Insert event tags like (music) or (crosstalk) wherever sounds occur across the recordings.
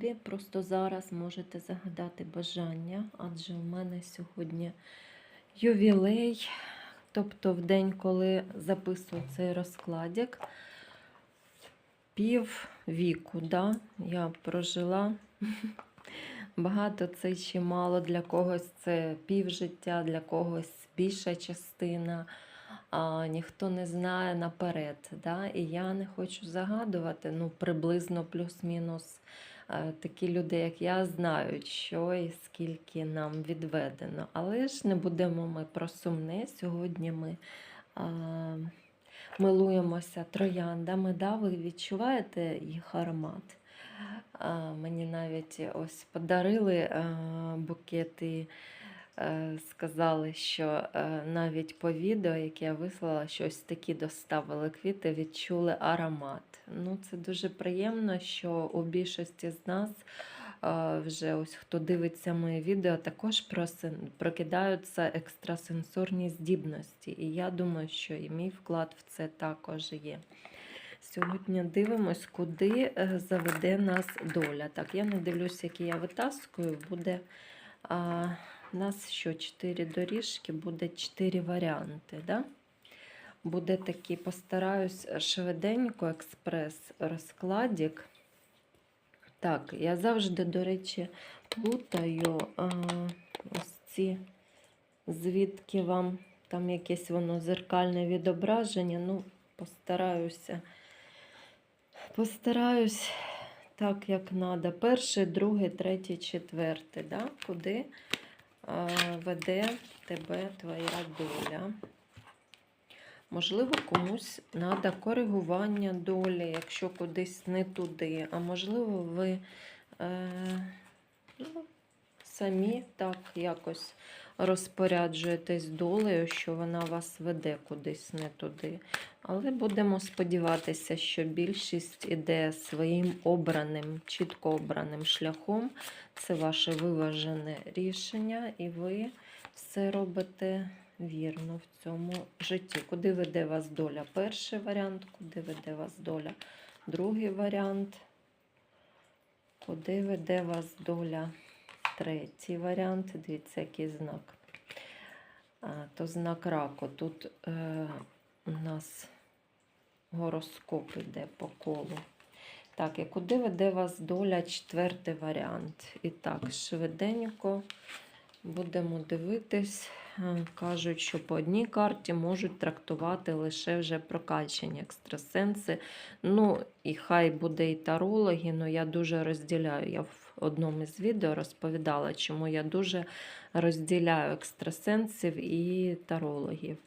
собі просто зараз можете загадати бажання, адже у мене сьогодні ювілей, тобто в день, коли записую цей розкладик, пів віку, да? я прожила. (laughs) Багато це чи мало для когось це пів життя, для когось більша частина. А, ніхто не знає наперед. Да? І я не хочу загадувати, ну, приблизно плюс-мінус такі люди, як я, знають, що і скільки нам відведено. Але ж не будемо ми про сумне. Сьогодні ми а, милуємося трояндами. Да? Ви відчуваєте їх аромат? А, мені навіть ось подарили а, букети. Е, Сказали, що е, навіть по відео, яке я вислала, щось такі доставили квіти, відчули аромат. Ну, це дуже приємно, що у більшості з нас е, вже ось хто дивиться моє відео, також прокидаються екстрасенсорні здібності. І я думаю, що і мій вклад в це також є. Сьогодні дивимось, куди заведе нас доля. Так, я не дивлюся, які я витаскую, буде. У нас що, 4 доріжки, буде 4 варіанти. Да? Буде такий, постараюсь швиденько, експрес розкладик. Так, я завжди, до речі, плутаю а, ось ці, звідки вам там якесь воно зеркальне відображення. Ну, постараюся. Постараюсь так, як треба. Перший, другий, третій, четвертий. Да? Куди веде тебе твоя доля? Можливо, комусь треба коригування долі, якщо кудись не туди. А можливо, ви е, ну, самі так якось розпоряджуєтесь долею, що вона вас веде кудись не туди. Але будемо сподіватися, що більшість іде своїм обраним, чітко обраним шляхом. Це ваше виважене рішення, і ви все робите вірно в цьому житті. Куди веде вас доля? Перший варіант, куди веде вас доля? Другий варіант. Куди веде вас доля? Третій варіант. Дивіться, який знак. То знак раку. Тут е, у нас гороскоп іде по колу. Так, і куди веде вас доля? Четвертий варіант. І так, швиденько будемо дивитись. Е, Кажуть, що по одній карті можуть трактувати лише вже прокачені екстрасенси. Ну, і хай буде і тарологи, але я дуже розділяю. Я в одному із відео розповідала, чому я дуже розділяю екстрасенсів і тарологів.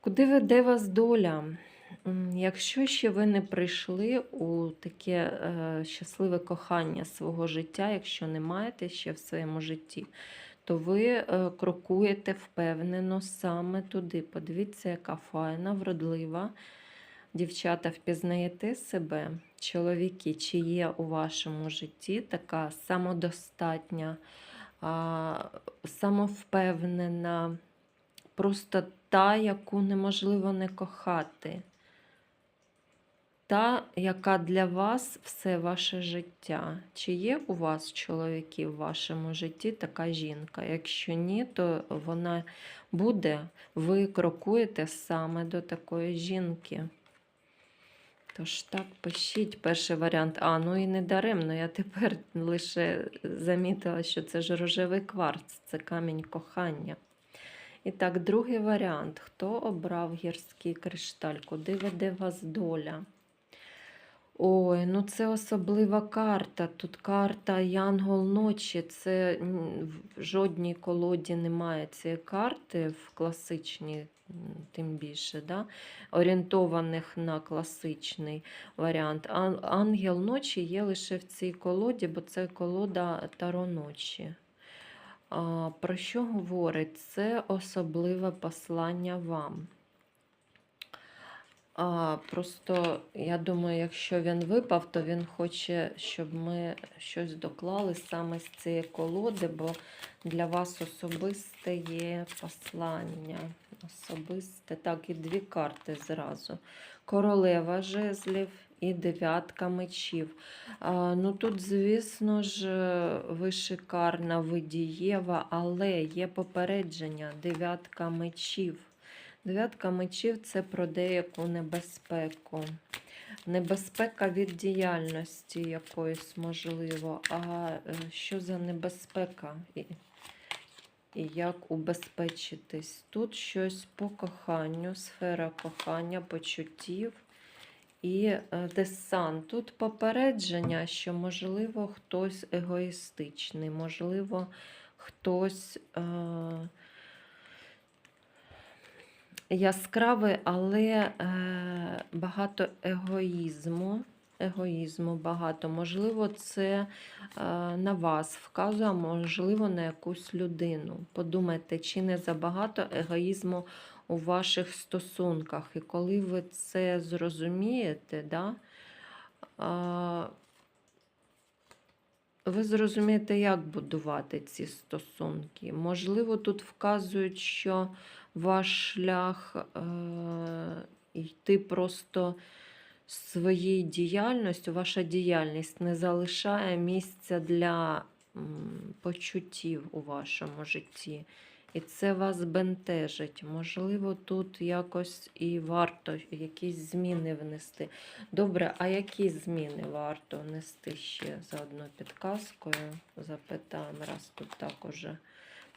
Куди веде вас доля? Якщо ще ви не прийшли у таке е, щасливе кохання свого життя, якщо не маєте ще в своєму житті, то ви е, крокуєте впевнено саме туди. Подивіться, яка файна, вродлива. Дівчата, впізнаєте себе, чоловіки, чи є у вашому житті така самодостатня, самовпевнена, просто та, яку неможливо не кохати. Та, яка для вас все ваше життя. Чи є у вас чоловіки в вашому житті така жінка? Якщо ні, то вона буде, ви крокуєте саме до такої жінки. Тож так, пишіть перший варіант. А, ну і не даремно. Я тепер лише замітила, що це ж рожевий кварц, це камінь кохання. І так, другий варіант. Хто обрав гірський кришталь? Куди веде вас доля? Ой, ну це особлива карта. Тут карта Янгол ночі. Це в жодній колоді немає цієї карти в класичній, тим більше, да? орієнтованих на класичний варіант. Ангел ночі є лише в цій колоді, бо це колода Таро ночі. Про що говорить? Це особливе послання вам. А, просто я думаю, якщо він випав, то він хоче, щоб ми щось доклали саме з цієї колоди, бо для вас особисте є послання. Особисте, так, і дві карти зразу. Королева жезлів і дев'ятка мечів. А, ну тут, звісно ж, ви шикарна, ви дієва, але є попередження дев'ятка мечів. Дев'ятка мечів це про деяку небезпеку. Небезпека від діяльності якоїсь можливо. А е, що за небезпека? І, як убезпечитись? Тут щось по коханню, сфера кохання, почуттів і е, десан. Тут попередження, що, можливо, хтось егоїстичний, можливо, хтось. Е- яскравий, але е, багато егоїзму. Егоїзму багато. Можливо, це е, на вас вказує, а можливо, на якусь людину. Подумайте, чи не забагато егоїзму у ваших стосунках. І коли ви це зрозумієте, да, ви зрозумієте, як будувати ці стосунки. Можливо, тут вказують, що ваш шлях е, йти просто своєю діяльністю, ваша діяльність не залишає місця для почуттів у вашому житті. І це вас бентежить. Можливо, тут якось і варто якісь зміни внести. Добре, а які зміни варто внести ще за одну підказкою? Запитаємо, раз тут так уже.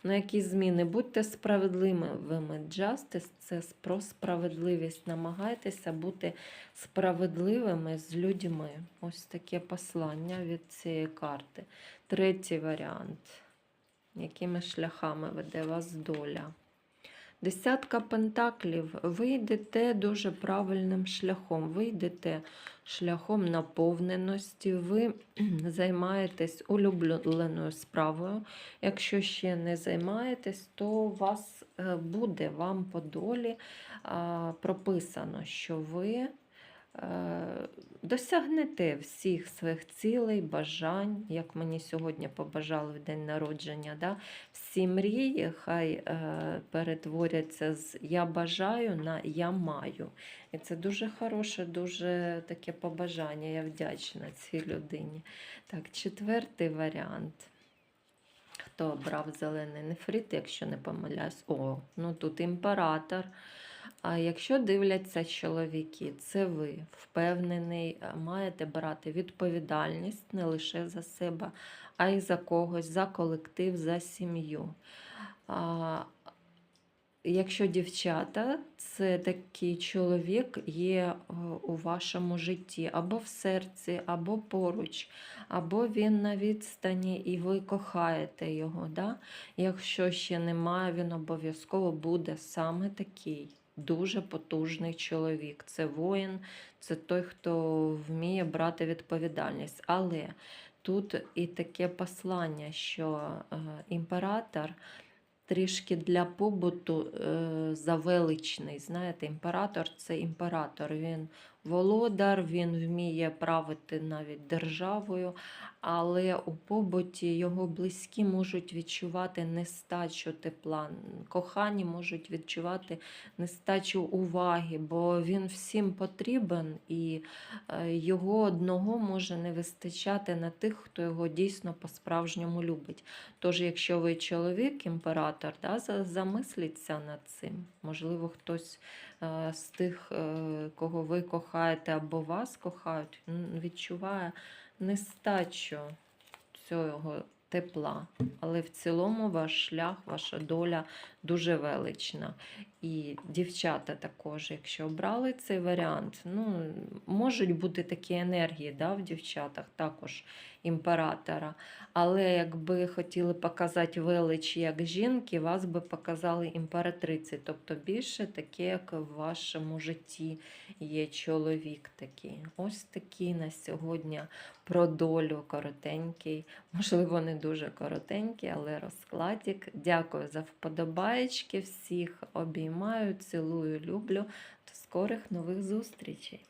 На які зміни? Будьте справедливими. Justice – це про справедливість. Намагайтеся бути справедливими з людьми. Ось таке послання від цієї карти. Третій варіант. Якими шляхами веде вас доля? Десятка пентаклів. Ви йдете дуже правильним шляхом. Ви йдете шляхом наповненості, ви (clears throat) займаєтесь улюбленою справою. Якщо ще не займаєтесь, то у вас е, буде вам по долі прописано, що ви досягнете всіх своїх цілей, бажань, як мені сьогодні побажали в день народження. Да? Всі мрії хай е, перетворяться з я бажаю на я маю. І це дуже хороше, дуже таке побажання. Я вдячна цій людині. Так, четвертий варіант. Хто обрав зелений нефрит, якщо не помиляюсь, о, ну тут імператор. А якщо дивляться чоловіки, це ви впевнений, е, маєте брати відповідальність не лише за себе, а й за когось, за колектив, за сім'ю. Якщо дівчата, це такий чоловік є е, у вашому житті, або в серці, або поруч, або він на відстані, і ви кохаєте його. Да? Якщо ще немає, він обов'язково буде саме такий дуже потужний чоловік. Це воїн, це той, хто вміє брати відповідальність. Але тут і таке послання, що е, імператор трішки для побуту е, завеличний. Знаєте, імператор це імператор. Він володар, він вміє правити навіть державою, але у побуті його близькі можуть відчувати нестачу тепла, кохані можуть відчувати нестачу уваги, бо він всім потрібен і е, його одного може не вистачати на тих, хто його дійсно по-справжньому любить. Тож, якщо ви чоловік, імператор, да, замисліться над цим. Можливо, хтось е, з тих, е, кого ви кохаєте або вас кохають, відчуває нестачу цього тепла. Але в цілому ваш шлях, ваша доля дуже велична. І дівчата також, якщо обрали цей варіант, ну, можуть бути такі енергії да, в дівчатах, також імператора. Але якби хотіли показати велич як жінки, вас би показали імператриці. Тобто більше таке, як в вашому житті є чоловік такий. Ось такий на сьогодні про долю коротенький, можливо, не дуже коротенький, але розкладик. Дякую за вподобаєчки. Всіх обіймаю, цілую, люблю. До скорих нових зустрічей!